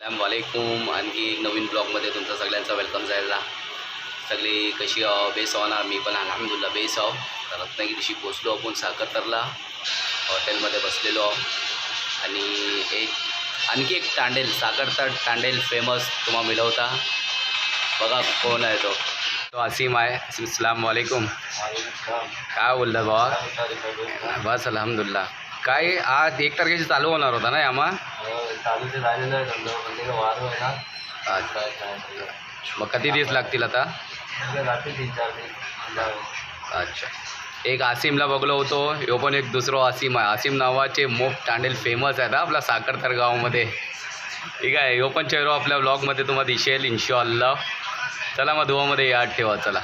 वालेकुम आणखी एक नवीन ब्लॉगमध्ये तुमचं सगळ्यांचं वेलकम जायला. सगळी कशी आहो? बेस आहो ना? मी पण अलहमदुल्ला बेस आहो. तर रत्नागिरीशी पोचलो आपण साखरतरला. हॉटेलमध्ये बसलेलो आहो. आणि एक आणखी एक तांडेल साखरतर तांडेल फेमस तुम्हाला मिळवता बघा कोण आहे तो. तो असीम आहे. असीम सलाम वालेकुम काय बोललं बा बस अलहमदुल्ला काय आज एक तारखेची चालू होणार होता ना आम्हाला झालेलं आहे म्हणजे आहे ना अच्छा. मग किती दिवस लागतील आता? तीन चार दिवस अच्छा. एक आसिमला बघलो होतो. ह्यो पण एक दुसरो आसिम आहे. आसिम नावाचे मोप तांडेल फेमस आहेत हा आपला साखरतर गावामध्ये. ठीक आहे ह्यो पण चेहरो आपल्या ब्लॉगमध्ये तुम्हाला दिसेल इन्शॉल्ला चला मग धुवामध्ये याद ठेवा चला.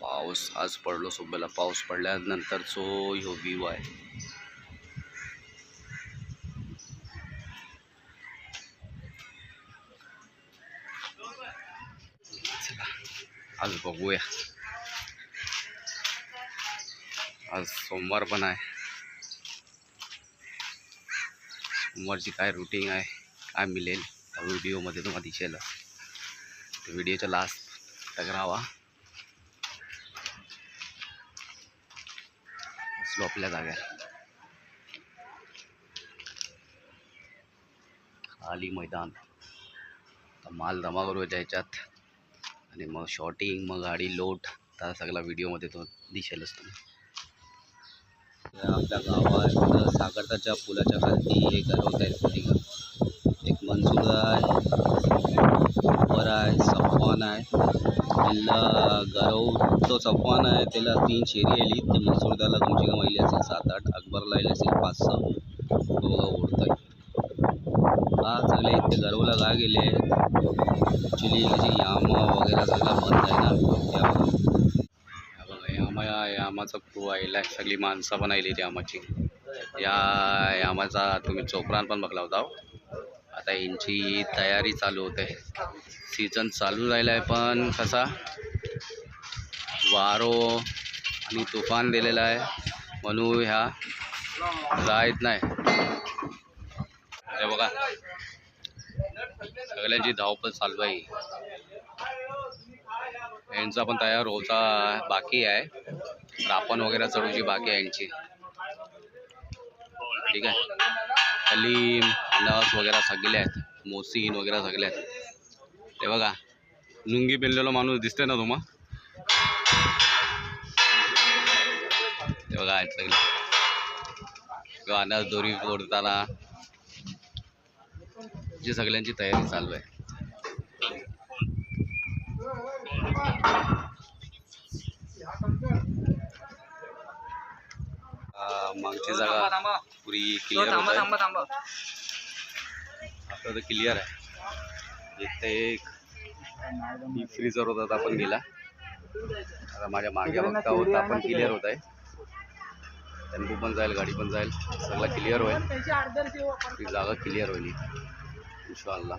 पाऊस आज पडलो सोबेला पाऊस पडल्यानंतरचो ह्यो व्ह्यू आहे. आज बघूया. आज सोमवार पण आहे. सोमवारची काय रुटीन आहे काय मिळेल त्या व्हिडिओमध्ये तुम्हाला दिसेल. तर व्हिडिओच्या लास्ट तक राहावा बसलो आपल्या जाग्यात खाली मैदान. माल जमा करूया याच्यात आणि मग शॉटिंग मग गाडी लोट तर सगळा व्हिडिओमध्ये तो दिसेलच तुम्ही. आपल्या गावात साखरताच्या पुलाच्या खालती हे गरवत आहे सगळी एक मनसूर आहे वर आहे सफवान आहे. त्याला गरव तो सफवान आहे. त्याला तीन शेरी आली. ते मनसुरदाला त्याला कमसे आली असेल सात आठ अकबरला आली असेल पाच सहा तो बघा आहे हा सगळे इथे गरवला का गेले? ॲक्च्युली कशी यामा वगैरे सगळं बंद आहे ना बघा यामा या यामाचा खूप आलेला आहे सगळी माणसं पण आली यामाची. या यामाचा तुम्ही चोपरान पण बघला होता हो. आता यांची तयारी चालू होते. सीझन चालू राहिला आहे पण कसा? वारो आणि तुफान दिलेला आहे. म्हणून ह्या जायत नाही. हे बघा सगळ्यांची धावपळ चालू आहे. यांचा पण तयार होता बाकी आहे. रापण वगैरे चढूची बाकी आहे यांची. ठीक आहे. कलीम अनस वगैरे सगळे आहेत. मोसीन वगैरे सगळे आहेत. ते बघा लुंगी पेरलेला माणूस दिसते ना तुम्हा? ते बघा आहेत सगळे. किंवा अनस दोरी ओढताना जी सगळ्यांची तयारी चालू आहे. मागची जागा पुरी क्लिअर आता तर क्लिअर आहे. इथे एक डीप फ्रीजर होता तो आपण गेला आता माझ्या मागे बघता होता आपण क्लिअर होत आहे. टेम्पो पण जाईल गाडी पण जाईल. सगळं क्लिअर होईल. ती जागा क्लिअर होईल. इन्शाल्ला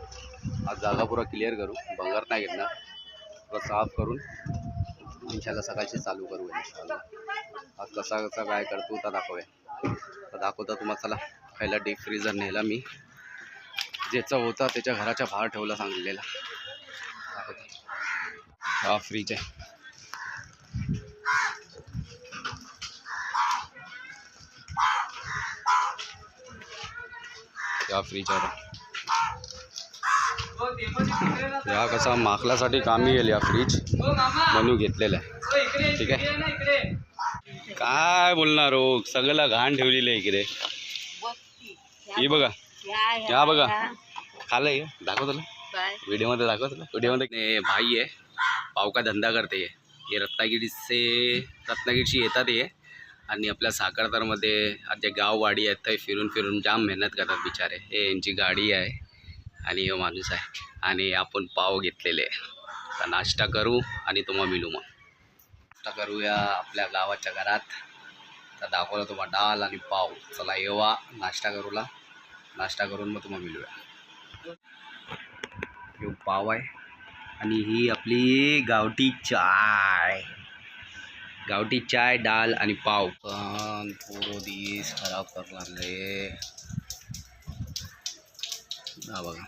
आज जागा पुरा क्लिअर करू. भंगार नाही घेतणार पुरा साफ करून इन्शाला सकाळची चालू करू इन्शाल्ला आज कसा कसा काय करतो तर दाखवूया. तर दाखवता तुम्हाला चला. पहिला डीप फ्रीजर नेला मी. ज्याचा होता त्याच्या घराच्या बाहेर ठेवला सांगलेला हा फ्रीज आहे. या फ्रीज आहे या कसा माखलासाठी कामी येईल या फ्रीज म्हणून घेतलेला आहे. ठीक आहे. काय बोलणार हो? सगळं घाण ठेवलेलं आहे इकडे. ही बघा. या बघा. खालं हे? दाखव तुला. व्हिडिओमध्ये दाखव तुला. व्हिडिओमध्ये भाई आहे. पावका धंदा करते हे. रत्नागिरीचे रत्नागिरीची येतात हे. आणि आपल्या साखरतरमध्ये आज जे गाववाडी आहेत. ते फिरून फिरून जाम मेहनत करतात बिचारे. हे यांची गाडी आहे. आणि हे माणूस आहे. आणि आपण पाव घेतलेले तर नाश्ता करू आणि तुम्हाला मिळू मग. नाश्ता करूया आपल्या गावाच्या घरात. तर दाखवलं तुम्हाला डाल आणि पाव. चला येवा नाश्ता करूला. नाश्ता करून मग तुम्हाला मिळूया ह्यो पाव आहे. आणि ही आपली गावठी चाय. गावठी चाय डाल आणि पाव. पण पूरो दिस खराब करणार रे हा बघा.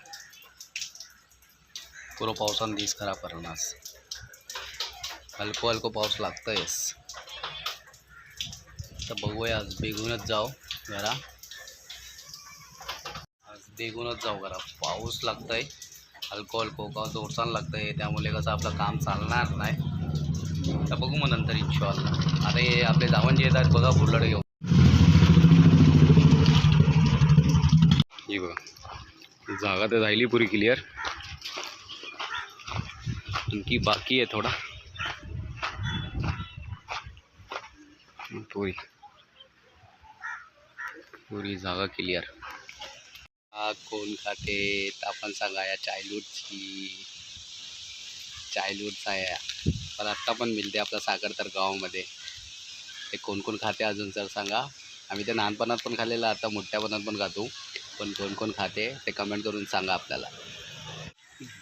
पुरो पावसान दिस खराब करणार हलको हलको पाऊस लागतोयस तर बघूया आज बेगूनच जाऊ जरा. आज बेगूनच जाऊ घरा पाऊस लागतंय हलको हलको का जोरसान लागतंय. त्यामुळे कसं आपलं काम चालणार नाही. तर बघू मग नंतर इन्शॉल्ला आता हे आपले जावण जे येतात बघा बुलड घेऊ ही बघा. जागा तर राहिली पुरी क्लिअर आणखी बाकी आहे थोडा। पूरी पुरी जागा क्लिअर हा कोण खाते तर आपण सांगा या चायलूटची चायलूटचा आहे पण आत्ता पण मिळते आपल्या सागर तर गावामध्ये ते कोण कोण खाते अजून सर सांगा? आम्ही ते लहानपणात पण खाल्लेलं आता मोठ्यापणात पण खातो पण कोण कोण खाते ते कमेंट करून सांगा आपल्याला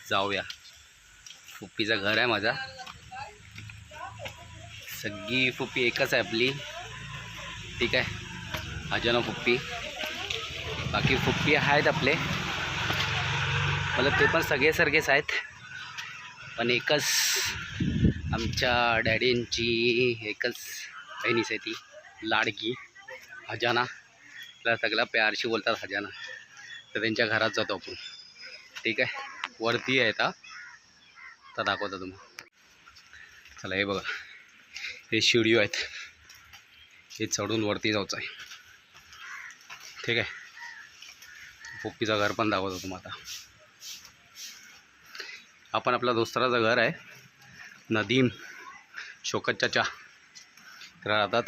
जाऊया फुप्पीचं घर आहे माझा. सगळी फुप्पी एकच आहे आपली. ठीक आहे. अजाना फुप्पी. बाकी फुप्पी आहेत आपले. मला ते पण सगळे सारखेच आहेत. पण एकच आमच्या डॅडींची एकच बहिणीच आहे ती. लाडकी. हजाना. त्याला सगळ्या प्यारशी बोलतात हजाना. तर त्यांच्या घरात जातो आपण. ठीक आहे. वरती आहे आता. आता दाखवतो तुम्हाला. चला हे बघा. हे शिडिओ आहेत. हे चढून वरती जायचं आहे. ठीक आहे? पोपीचा घर पण दाखवतो तुम्हाला आपण आपल्या दोस्तराचं घर आहे. नदीम शोकतच्या राहतात.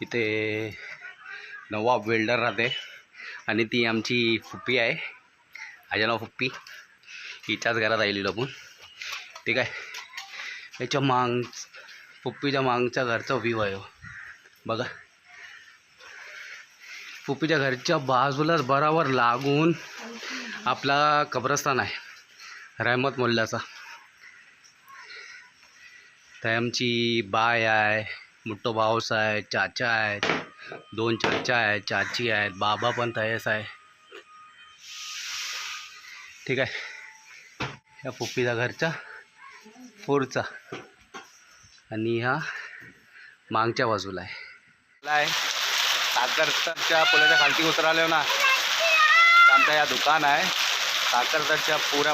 इथे नवाब वेल्डर राहते. आणि ती आमची फुप्पी आहे. आजनाव फुप्पी. हिच्याच घरात आलेलो आपण. ठीक आहे. याच्या मांग पुप्पीच्या मागच्या घरचा व्ह्यू आहे हो. बघा. पुप्पीच्या घरच्या बाजूलाच बराबर लागून आपला कब्रस्तान आहे. रहमत मोल्ल्याचा तर आमची बाय आहे मोठो भाऊस आहे चाचा आहेत दोन चाचा आहेत चाची आहेत बाबा पण तयस आहे. ठीक आहे. या पुप्पीचा घरचा. पुढचा आणि हा मागच्या बाजूला आहे. साखरच्या पुलाच्या खालती उतरालो ना. आमचा या दुकान आहे. साखरच्या पुऱ्या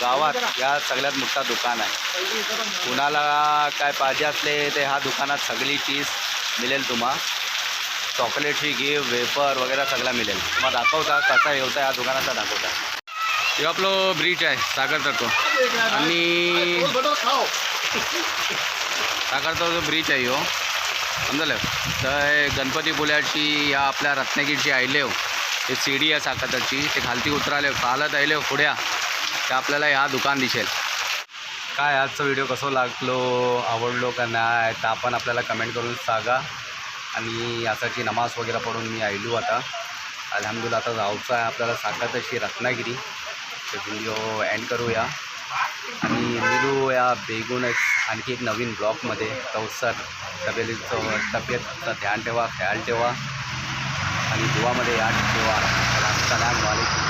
गावात या सगळ्यात मोठा दुकान आहे. कुणाला काय पाहिजे असले ते ह्या दुकानात सगळी चीज मिळेल तुम्हा. चॉकलेटची गिफ्ट वेपर वगैरे सगळं मिळेल. तुम्हाला दाखवता कसा येवता या दुकानाचा दाखवता. हे आपलं ब्रिज आहे सागर तटो आणि साखरचा जो ब्रिज आहे हो. समजलं? तर हे गणपती या आपल्या रत्नागिरीची आयले हो. ते सीडी आहे साखरची. ते खालती उतराले चालत आयले हो पुढ्या. ते आपल्याला ह्या दुकान दिसेल. काय आजचा व्हिडिओ कसं लागलो? आवडलो का नाही? तर आपण आपल्याला कमेंट करून सांगा. आणि यासाठी नमाज वगैरे पडून मी आयलो आता. अलहमदुल्ला आता जाऊचा आहे आपल्याला साखर तशी रत्नागिरी. तर व्हिडिओ एंड करूया. आणि मिळू या बेगूनच आणखी एक नवीन ब्लॉकमध्ये तवसर तब्येतीचं तब्येतचं ध्यान ठेवा ख्याल ठेवा. आणि दुवामध्ये याद ठेवा. सलाम वालेकुम.